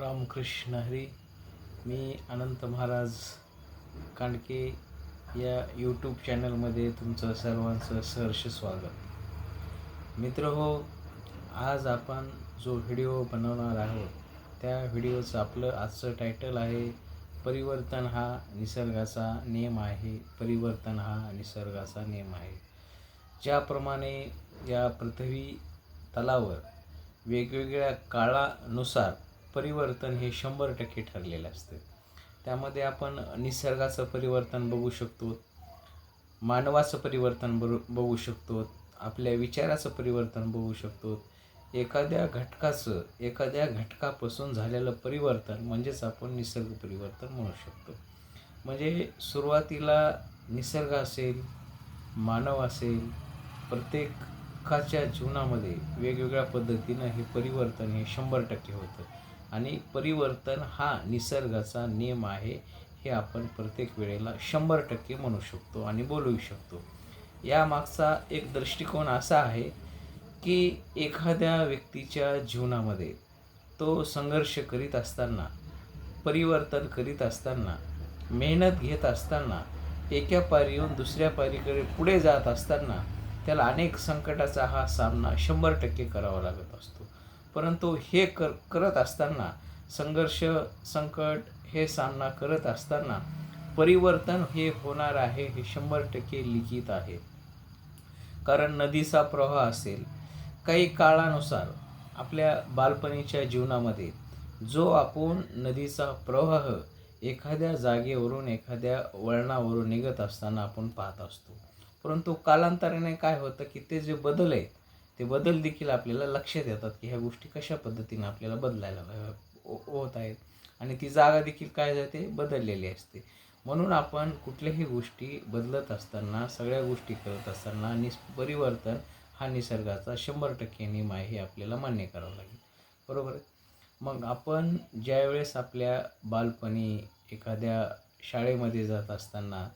रामकृष्ण हरी मी अनंत महाराज कांडके या यूट्यूब चॅनलमध्ये तुमचं सर्वांचं सहर्ष स्वागत. मित्र हो आज आपण जो व्हिडिओ बनवणार आहोत त्या व्हिडिओचं आपलं आजचं टायटल आहे परिवर्तन हा निसर्गाचा नियम आहे परिवर्तन हा निसर्गाचा नियम आहे. ज्याप्रमाणे या पृथ्वी तलावर वेगवेगळ्या काळानुसार परिवर्तन हे शंभर टक्के ठरलेलं असतं. त्यामध्ये आपण निसर्गाचं परिवर्तन बघू शकतो मानवाचं परिवर्तन बरू बघू शकतो आपल्या विचाराचं परिवर्तन बघू शकतो. एखाद्या घटकाचं एखाद्या घटकापासून झालेलं परिवर्तन म्हणजेच आपण निसर्ग परिवर्तन म्हणू शकतो. म्हणजे सुरुवातीला निसर्ग असेल मानव असेल प्रत्येकाच्या जीवनामध्ये वेगवेगळ्या पद्धतीनं हे परिवर्तन हे शंभर टक्के होतं. आणि परिवर्तन हा निसर्गाचा नियम आहे हे आपण प्रत्येक वेळेला शंभर टक्के म्हणू शकतो आणि बोलू शकतो. यामागचा एक दृष्टिकोन असा आहे की एखाद्या व्यक्तीच्या जीवनामध्ये तो संघर्ष करीत असताना परिवर्तन करीत असताना मेहनत घेत असताना एका पारी येऊन दुसऱ्या पारीकडे पुढे जात असताना त्याला अनेक संकटाचा हा सामना शंभर टक्के करावा लागत असतो. परंतु हे कर करत असताना संघर्ष संकट हे सामना करत असताना परिवर्तन हे होणार आहे हे शंभर टक्के लिखित आहे. कारण नदीचा प्रवाह असेल काही काळानुसार आपल्या बालपणीच्या जीवनामध्ये जो आपण नदीचा प्रवाह एखाद्या जागेवरून एखाद्या वळणावरून निघत असताना आपण पाहत असतो. परंतु कालांतराने काय होतं की ते जे बदल आहेत ते बदल देखील आपल्याला लक्षात येतात की ह्या गोष्टी कशा पद्धतीने आपल्याला बदलायला हो, होत आहेत. आणि ती जागा देखील काय जाते बदललेली असते. म्हणून आपण कुठल्याही गोष्टी बदलत असताना सगळ्या गोष्टी करत असताना निस परिवर्तन हा निसर्गाचा शंभर टक्के नियम आहे हे आपल्याला मान्य करावं लागेल. बरोबर मग आपण ज्यावेळेस आपल्या बालपणी एखाद्या शाळेमध्ये जात असताना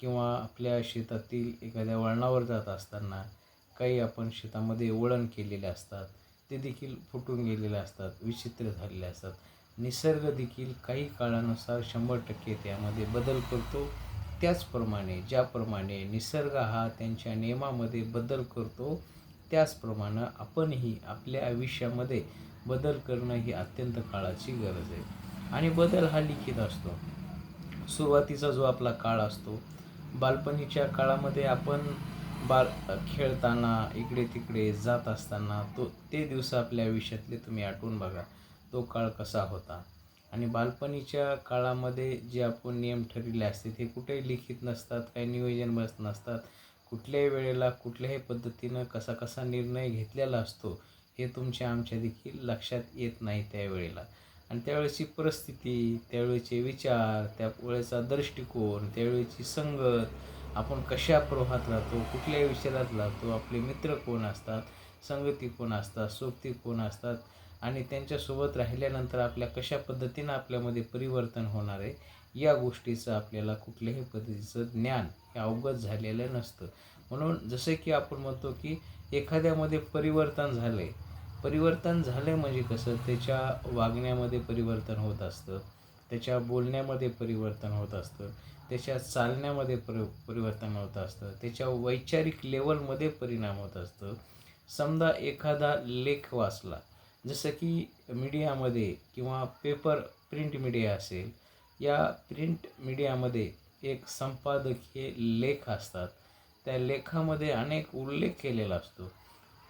किंवा आपल्या शेतातील एखाद्या वळणावर जात असताना काही आपण शेतामध्ये वळण केलेले असतात ते देखील फुटून गेलेले असतात विचित्र झालेले असतात. निसर्ग देखील काही काळानुसार शंभर टक्के त्यामध्ये बदल करतो. त्याचप्रमाणे ज्याप्रमाणे निसर्ग हा त्यांच्या नियमामध्ये बदल करतो त्याचप्रमाणे आपणही आपल्या आयुष्यामध्ये बदल करणं ही अत्यंत काळाची गरज आहे. आणि बदल हा लिखित असतो. सुरुवातीचा जो आपला काळ असतो बालपणीच्या काळामध्ये आपण बाल खेळताना इकडे तिकडे जात असताना तो ते दिवस आपल्या आयुष्यातले तुम्ही आठवून बघा. तो काळ कसा होता? आणि बालपणीच्या काळामध्ये जे आपण नियम ठरलेले असते ते कुठेही लिखित नसतात काही नियोजन बस नसतात. कुठल्याही वेळेला कुठल्याही पद्धतीनं कसा कसा निर्णय घेतलेला असतो हे तुमच्या आमच्या देखील लक्षात येत नाही त्यावेळेला. आणि त्यावेळेची परिस्थिती त्यावेळेचे विचार त्या वेळेचा दृष्टिकोन त्यावेळेची संगत आपण कशा प्रवाहात राहतो कुठल्या विषयात राहतो आपले मित्र कोण असतात संगती कोण असतात सोबती कोण असतात आणि त्यांच्यासोबत राहिल्यानंतर आपल्या कशा पद्धतीनं आपल्यामध्ये परिवर्तन होणार आहे या गोष्टीचं आपल्याला कुठल्याही पद्धतीचं ज्ञान हे अवगत झालेलं नसतं. म्हणून जसे की आपण म्हणतो की एखाद्यामध्ये परिवर्तन झालं आहे परिवर्तन झालं म्हणजे कसं? त्याच्या वागण्यामध्ये परिवर्तन होत असतं. त्याच्या बोलण्यामध्ये परिवर्तन होत असतं. त्याच्या चालण्यामध्ये परि परिवर्तन होत असतं. त्याच्या वैचारिक लेवलमध्ये परिणाम होत असतं. समजा एखादा लेख वाचला जसं की मीडियामध्ये किंवा पेपर प्रिंट मीडिया असेल या प्रिंट मीडियामध्ये एक संपादकीय लेख असतात. त्या लेखामध्ये अनेक उल्लेख केलेला असतो.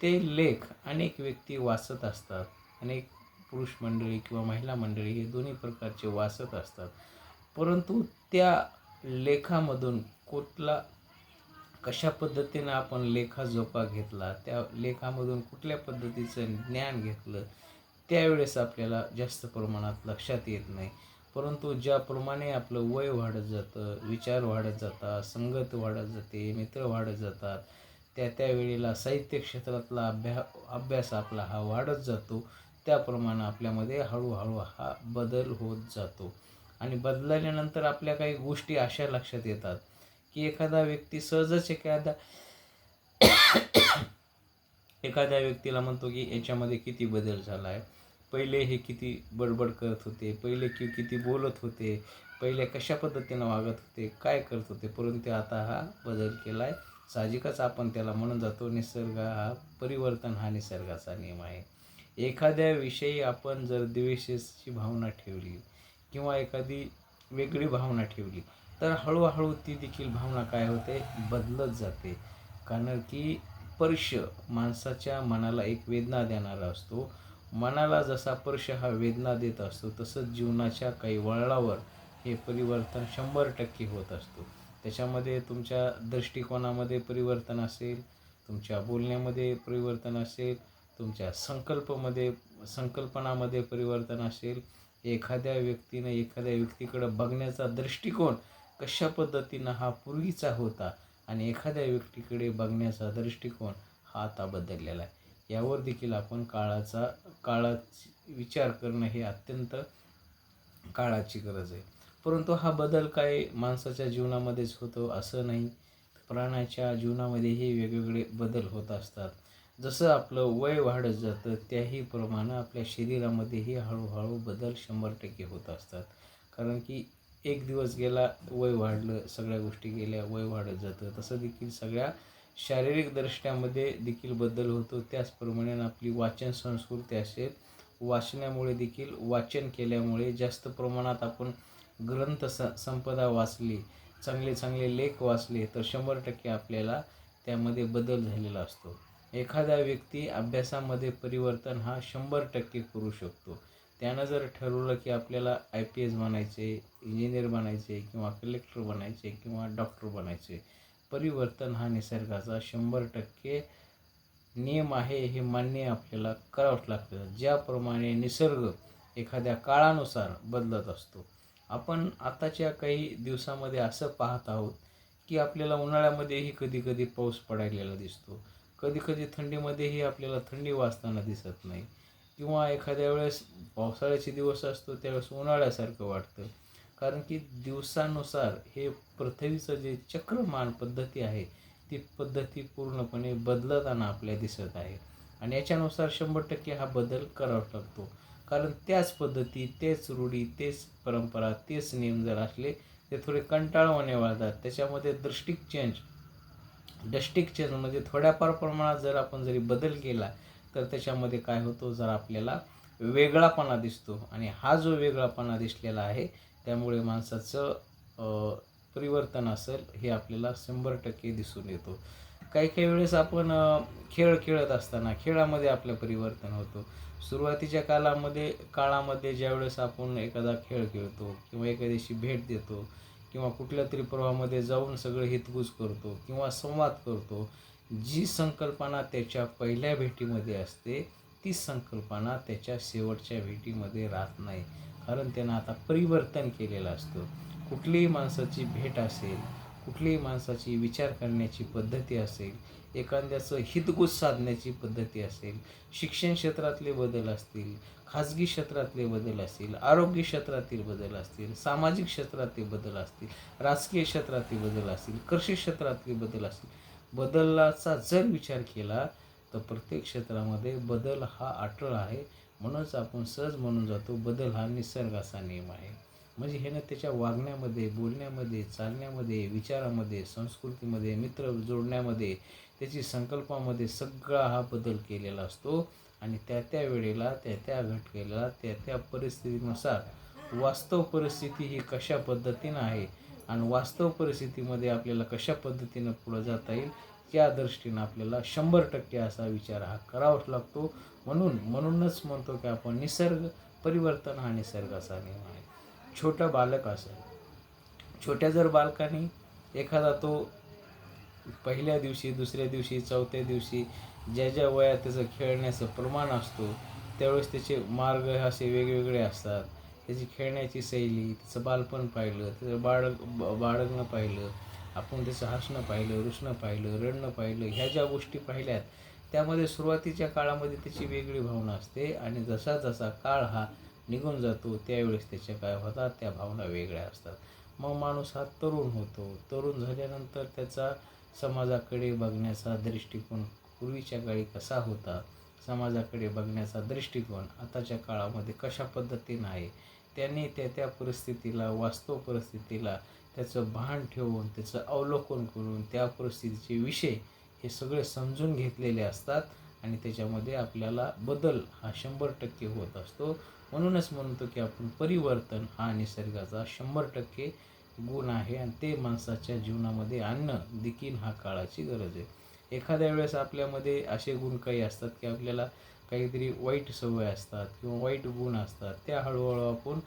ते लेख अनेक व्यक्ती वाचत असतात. अनेक पुरुष मंडळी किंवा महिला मंडळी हे दोन्ही प्रकारचे वाचत असतात. परंतु त्या लेखामधून कुठला कशा पद्धतीनं आपण लेखा जोपा घेतला त्या लेखामधून कुठल्या पद्धतीचं ज्ञान घेतलं त्यावेळेस आपल्याला जास्त प्रमाणात लक्षात येत नाही. परंतु ज्याप्रमाणे आपलं वय वाढत जातं विचार वाढत जातात संगत वाढत जाते मित्र वाढत जातात त्या त्यावेळेला साहित्य क्षेत्रातला अभ्या अभ्यास आपला हा वाढत जातो. त्याप्रमाणे आपल्यामध्ये हळूहळू हा बदल होत जातो. आणि बदलल्यानंतर आपल्या काही गोष्टी अशा लक्षात येतात की एखादा व्यक्ती सहजच एखादा एखाद्या व्यक्तीला म्हणतो की याच्यामध्ये किती बदल झाला आहे पहिले हे किती बडबड करत होते पहिले कि किती बोलत होते पहिले कशा पद्धतीनं वागत होते काय करत होते परंतु आता हा बदल केला आहे साहजिकच आपण त्याला म्हणून जातो निसर्ग हा परिवर्तन हा निसर्गाचा नियम आहे. एखाद्याविषयी आपण जर द्वेषाची भावना ठेवली किंवा एखादी वेगळी भावना ठेवली तर हळूहळू ती देखील भावना काय होते? बदलत जाते. कारण की स्पर्श माणसाच्या मनाला एक वेदना देणारा असतो. मनाला जसा स्पर्श हा वेदना देत असतो तसंच जीवनाच्या काही वळणावर हे परिवर्तन शंभर टक्के होत असतो. त्याच्यामध्ये तुमच्या दृष्टिकोनामध्ये परिवर्तन असेल तुमच्या बोलण्यामध्ये परिवर्तन असेल तुमच्या संकल्पमध्ये संकल्पनामध्ये परिवर्तन असेल. एखाद्या व्यक्तीनं एखाद्या व्यक्तीकडं बघण्याचा दृष्टिकोन कशा पद्धतीनं हा पूर्वीचा होता आणि एखाद्या व्यक्तीकडे बघण्याचा दृष्टिकोन हा आता बदललेला आहे. यावर देखील आपण काळाचा काळाची विचार करणं हे अत्यंत काळाची गरज आहे. परंतु हा बदल काय माणसाच्या जीवनामध्येच होतो असं नाही. प्राण्याच्या जीवनामध्येही वेगवेगळे बदल होत असतात. जसं आपलं वय वाढत जातं त्याही प्रमाणे आपल्या शरीरामध्येही हळूहळू बदल शंभर टक्के होत असतात. कारण की एक दिवस गेला वय वाढलं सगळ्या गोष्टी गेल्या वय वाढत जातं. तसं देखील सगळ्या शारीरिक दृष्ट्यामध्ये देखील बदल होतो. त्याचप्रमाणे आपली वाचन संस्कृती असेल वाचण्यामुळे देखील वाचन केल्यामुळे जास्त प्रमाणात आपण ग्रंथ स संपदा वाचली चांगले चांगले लेख वाचले तर शंभर टक्के आपल्याला त्यामध्ये बदल झालेला असतो. एखादा व्यक्ती अभ्यासामध्ये परिवर्तन हा शंभर टक्के करू शकतो. त्यानं जर ठरवलं की आपल्याला आय पी एस बनायचे इंजिनियर बनायचे किंवा कलेक्टर बनायचे किंवा डॉक्टर बनायचे परिवर्तन हा निसर्गाचा शंभर टक्के नियम आहे हे मान्य आपल्याला करावंच लागतं. ज्याप्रमाणे निसर्ग एखाद्या काळानुसार बदलत असतो. आपण आताच्या काही दिवसामध्ये असं पाहत आहोत की आपल्याला उन्हाळ्यामध्येही कधी कधी पाऊस पडायलेला दिसतो. कधी कधी थंडीमध्येही आपल्याला थंडी वाजताना दिसत नाही. किंवा एखाद्या वेळेस पावसाळ्याचे दिवस असतो त्यावेळेस उन्हाळ्यासारखं वाटतं. कारण की दिवसानुसार हे पृथ्वीचं जे चक्रमान पद्धती आहे ती पद्धती पूर्णपणे बदलताना आपल्या दिसत आहे. आणि याच्यानुसार शंभर टक्के हा बदल करावा लागतो. कारण त्याच पद्धती तेच रूढी तेच परंपरा तेच नियम जर असले ते थोडे कंटाळवाने वाळतात त्याच्यामध्ये दृष्टिक चेंज डस्टिक चेंज म्हणजे थोड्याफार प्रमाणात जर आपण जरी बदल केला तर त्याच्यामध्ये काय होतो? जर आपल्याला वेगळापणा दिसतो आणि हा जो वेगळापणा दिसलेला आहे त्यामुळे माणसाचं परिवर्तन असेल हे आपल्याला शंभर टक्के दिसून येतो. काही काही वेळेस आपण खेळ खेळत असताना खेळामध्ये आपलं परिवर्तन होतो. सुरुवातीच्या कालामध्ये काळामध्ये ज्यावेळेस आपण एखादा खेळ खेळतो किंवा एखाद्याशी भेट देतो किंवा कुठल्या तरी प्रवाहामध्ये जाऊन सगळं हितगुज करतो किंवा संवाद करतो जी संकल्पना त्याच्या पहिल्या भेटीमध्ये असते ती संकल्पना त्याच्या शेवटच्या भेटीमध्ये राहत नाही. कारण त्यानं आता परिवर्तन केलेलं असतं. कुठलीही माणसाची भेट असेल कुठलीही माणसाची विचार करण्याची पद्धती असेल एखाद्याचं हितगुज साधण्याची पद्धती असेल शिक्षण क्षेत्रातले बदल असतील खाजगी क्षेत्रातले बदल असतील आरोग्य क्षेत्रातील बदल असतील सामाजिक क्षेत्रातले बदल असतील राजकीय क्षेत्रातले बदल असतील कृषी क्षेत्रातले बदल असतील बदलाचा जर विचार केला तर प्रत्येक क्षेत्रामध्ये बदल हा अटळ आहे. म्हणूनच आपण सहज म्हणून जातो बदल हा निसर्गाचा नियम आहे. म्हणजे ह्यानं त्याच्या वागण्यामध्ये बोलण्यामध्ये चालण्यामध्ये विचारामध्ये संस्कृतीमध्ये मित्र जोडण्यामध्ये त्याची संकल्पामध्ये सगळा हा बदल केलेला असतो आणि त्या त्या वेळेला त्या त्या घटकेला त्या त्या परिस्थितीनुसार वास्तव परिस्थिती ही कशा पद्धतीनं आहे आणि वास्तव परिस्थितीमध्ये आपल्याला कशा पद्धतीनं पुढं जाता येईल त्या दृष्टीनं आपल्याला शंभर टक्के असा विचार हा करावाच लागतो. म्हणून म्हणूनच म्हणतो की आपण निसर्ग परिवर्तन हा निसर्गाचा नियम आहे. छोटं बालक असेल छोट्या जर बालकाने एखादा तो पहिल्या दिवशी दुसऱ्या दिवशी चौथ्या दिवशी ज्या ज्या वयात त्याचं खेळण्याचं प्रमाण असतो त्यावेळेस त्याचे मार्ग असे वेगवेगळे असतात. त्याची खेळण्याची शैली त्याचं बालपण पाहिलं त्याचं बाळग बाळगणं पाहिलं आपण त्याचं हसणं पाहिलं रुसणं पाहिलं रडणं पाहिलं ह्या ज्या गोष्टी पाहिल्यात त्यामध्ये सुरुवातीच्या काळामध्ये त्याची वेगळी भावना असते आणि जसा जसा काळ हा निघून जातो त्यावेळेस त्याच्या काय होतात त्या भावना वेगळ्या असतात. मग माणूस हा तरुण होतो. तरुण झाल्यानंतर त्याचा समाजाकडे बघण्याचा दृष्टिकोन पूर्वीच्या काळी कसा होता? समाजाकडे बघण्याचा दृष्टिकोन आताच्या काळामध्ये कशा पद्धतीनं आहे? त्यांनी त्या त्या परिस्थितीला वास्तव परिस्थितीला त्याचं भान ठेवून त्याचं अवलोकन करून त्या परिस्थितीचे विषय हे सगळे समजून घेतलेले असतात आणि त्याच्यामध्ये आपल्याला बदल हा शंभर टक्के होत असतो. म्हणूनच म्हणतो की आपण परिवर्तन हा निसर्गाचा शंभर टक्के गुण आहे आणि ते माणसाच्या जीवनामध्ये आणणं देखील हा काळाची गरज आहे. एखाद्या वेळेस आपल्यामध्ये असे गुण काही असतात की आपल्याला काहीतरी वाईट सवय असतात किंवा वाईट गुण असतात त्या हळूहळू आपण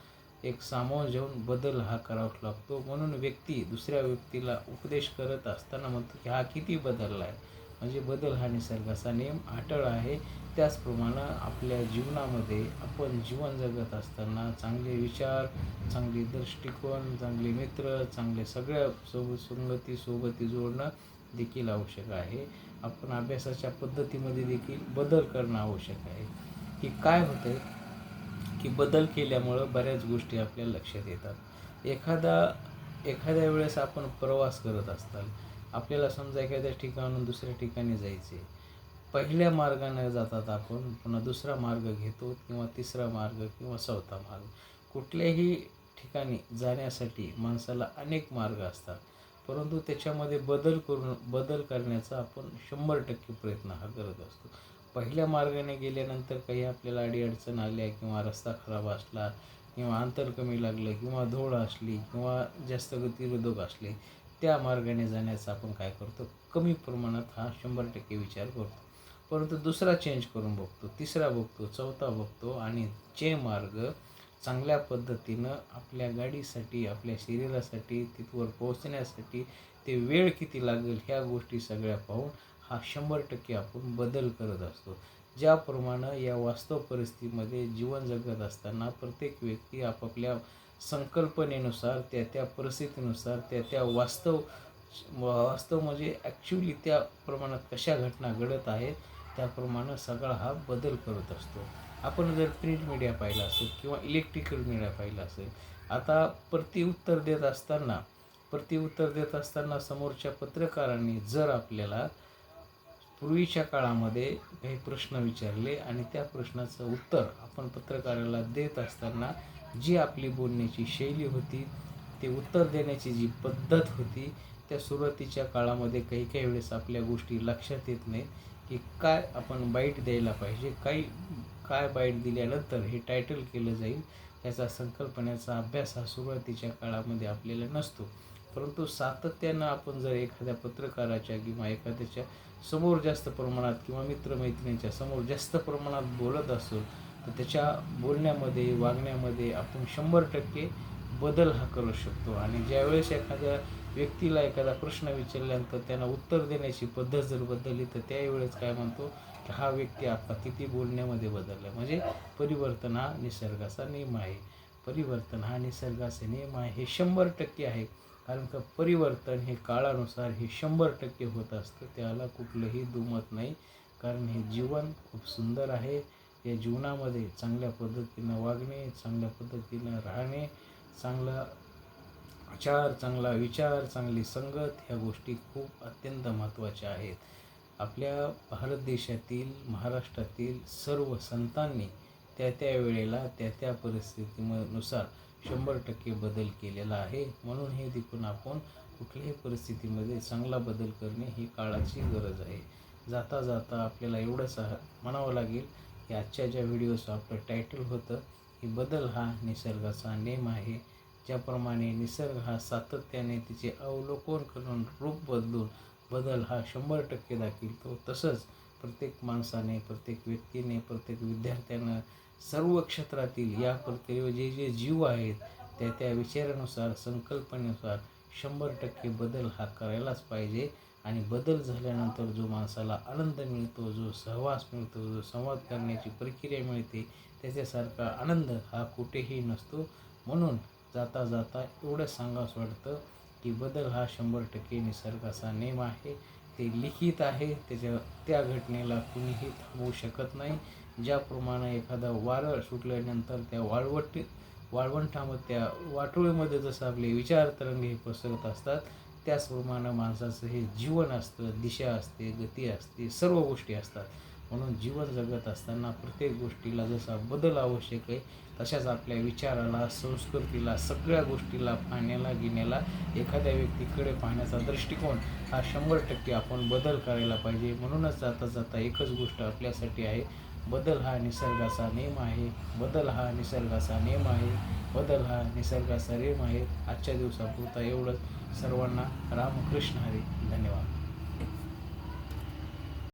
एक सामावून घेऊन बदल हा करावाच लागतो. म्हणून व्यक्ती दुसऱ्या व्यक्तीला उपदेश करत असताना म्हणतो की हा किती बदलला आहे. म्हणजे बदल हा निसर्गाचा नियम अटळ आहे. त्याचप्रमाणे आपल्या जीवनामध्ये आपण जीवन जगत असताना चांगले विचार चांगले दृष्टिकोन चांगले मित्र चांगले सगळ्या सोबत संगती सोबती जोडणं देखील आवश्यक आहे. आपण अभ्यासाच्या पद्धतीमध्ये देखील बदल करणं आवश्यक आहे. की काय होतं की बदल केल्यामुळं बऱ्याच गोष्टी आपल्या लक्षात येतात. एखादा एखाद्या वेळेस आपण प्रवास करत असताल आपल्याला समजा एखाद्या ठिकाणून दुसऱ्या ठिकाणी जायचे पहिल्या मार्गाने जातात आपण पुन्हा दुसरा मार्ग घेतो किंवा तिसरा मार्ग किंवा चौथा मार्ग. कुठल्याही ठिकाणी जाण्यासाठी माणसाला अनेक मार्ग असतात. परंतु त्याच्यामध्ये बदल करून बदल करण्याचा आपण शंभर टक्के प्रयत्न हा करत असतो. पहिल्या मार्गाने गेल्यानंतर काही आपल्याला अडीअडचण आल्या किंवा रस्ता खराब असला किंवा अंतर कमी लागलं किंवा धूळ असली किंवा जास्त गतिरोधक असले त्या मार्गाने जाण्याचा आपण काय करतो? कमी प्रमाणात हा शंभर टक्के विचार करतो. परंतु दुसरा चेंज करून बघतो तिसरा बघतो चौथा बघतो आणि जे मार्ग चांगल्या पद्धतीनं आपल्या गाडीसाठी आपल्या शरीरासाठी तिथवर पोहोचण्यासाठी ते वेळ किती लागेल ह्या गोष्टी सगळ्या पाहून हा शंभर टक्के आपण बदल करत असतो. ज्याप्रमाणे या वास्तव परिस्थितीमध्ये जीवन जगत असताना प्रत्येक व्यक्ती आपापल्या संकल्पनेनुसार त्या त्या परिस्थितीनुसार त्या त्या वास्तव वास्तव म्हणजे ॲक्च्युली त्या प्रमाणात कशा घटना घडत आहेत त्याप्रमाणे सगळा हा बदल करत असतो. आपण जर प्रिंट मीडिया पाहिला असेल किंवा इलेक्ट्रिकल मीडिया पाहिला असेल आता प्रतिउत्तर देत असताना प्रतिउत्तर देत असताना समोरच्या पत्रकारांनी जर आपल्याला पूर्वीच्या काळामध्ये काही प्रश्न विचारले आणि त्या प्रश्नाचं उत्तर आपण पत्रकाराला देत असताना जी आपली बोलण्याची शैली होती ते उत्तर देण्याची जी पद्धत होती त्या सुरुवातीच्या काळामध्ये काही काही वेळेस आपल्या गोष्टी लक्षात येत नाही की काय आपण बाईट द्यायला पाहिजे काही काय बाईट दिल्यानंतर हे टायटल केलं जाईल याचा संकल्पनेचा अभ्यास हा सुरुवातीच्या काळामध्ये आपल्याला नसतो. परंतु सातत्यानं आपण जर एखाद्या पत्रकाराच्या किंवा एखाद्याच्या समोर जास्त प्रमाणात किंवा मित्रमैत्रिणींच्या समोर जास्त प्रमाणात बोलत असो तर त्याच्या बोलण्यामध्ये वागण्यामध्ये आपण शंभर टक्के बदल हा करू शकतो. आणि ज्यावेळेस एखाद्या व्यक्तीला एखादा प्रश्न विचारल्यानंतर त्यांना उत्तर देण्याची पद्धत जर बदलली तर त्यावेळेस काय म्हणतो की हा व्यक्ती आता किती बोलण्यामध्ये बदलला. म्हणजे परिवर्तन हा निसर्गाचा नियम आहे. परिवर्तन हा निसर्गाचा नियम आहे. हे शंभर टक्के आहे. कारण का परिवर्तन हे काळानुसार हे शंभर टक्के होत असतं. त्याला कुठलंही दुमत नाही. कारण हे जीवन खूप सुंदर आहे. या जीवनामध्ये चांगल्या पद्धतीनं वागणे चांगल्या पद्धतीनं राहणे चांगला आचार चांगला विचार चांगली संगत ह्या गोष्टी खूप अत्यंत महत्त्वाच्या आहेत. आपल्या भारत देशातील महाराष्ट्रातील सर्व संतांनी त्या त्या वेळेला त्या त्या परिस्थितीनुसार शंभर टक्के बदल केलेला आहे. म्हणून हे देखून आपण कुठल्याही परिस्थितीमध्ये चांगला बदल करणे ही काळाची गरज आहे. जाता जाता आपल्याला एवढंच म्हणावं लागेल की आजच्या ज्या व्हिडिओचं आपलं टायटल होतं की बदल हा निसर्गाचा नेम आहे. ज्याप्रमाणे निसर्ग हा सातत्याने तिचे अवलोकन करून रूप बदलून बदल हा शंभर टक्के दाखवितो तसंच प्रत्येक माणसाने प्रत्येक व्यक्तीने प्रत्येक विद्यार्थ्यानं सर्व क्षेत्रातील या प्रत्येक जे जे जीव आहेत त्या त्या विचारानुसार संकल्पनेनुसार शंभर टक्के बदल हा करायलाच पाहिजे. आणि बदल झाल्यानंतर जो माणसाला आनंद मिळतो जो सहवास मिळतो जो संवाद करण्याची प्रक्रिया मिळते त्याच्यासारखा आनंद हा कुठेही नसतो. म्हणून जाता जाता एवढं सांगावंसं वाटतं की बदल हा शंभर टक्के निसर्गाचा नेम आहे. ते लिखित आहे. त्याच्या त्या घटनेला कुणीही थांबवू शकत नाही. ज्याप्रमाणे एखादा वारं सुटल्यानंतर त्या वाळवट वाळवंटामध्ये त्या वाटोळीमध्ये जसं आपले विचार तरंग हे पसरत असतात त्याचप्रमाणे माणसाचं हे जीवन असतं दिशा असते गती असते सर्व गोष्टी असतात. म्हणून जीवन जगत असताना प्रत्येक गोष्टीला जसा बदल आवश्यक आहे तशाच आपल्या विचाराला संस्कृतीला सगळ्या गोष्टीला पाहण्याला घेण्याला एखाद्या व्यक्तीकडे पाहण्याचा दृष्टिकोन हा शंभर टक्के आपण बदल करायला पाहिजे. म्हणूनच जाता जाता एकच गोष्ट आपल्यासाठी आहे बदल हा निसर्गाचा नेम आहे बदल हा निसर्गाचा नेम आहे बदल हा निसर्गाचा नेम आहे. आजच्या दिवसापुरता एवढंच. सर्वांना रामकृष्ण हरी. धन्यवाद.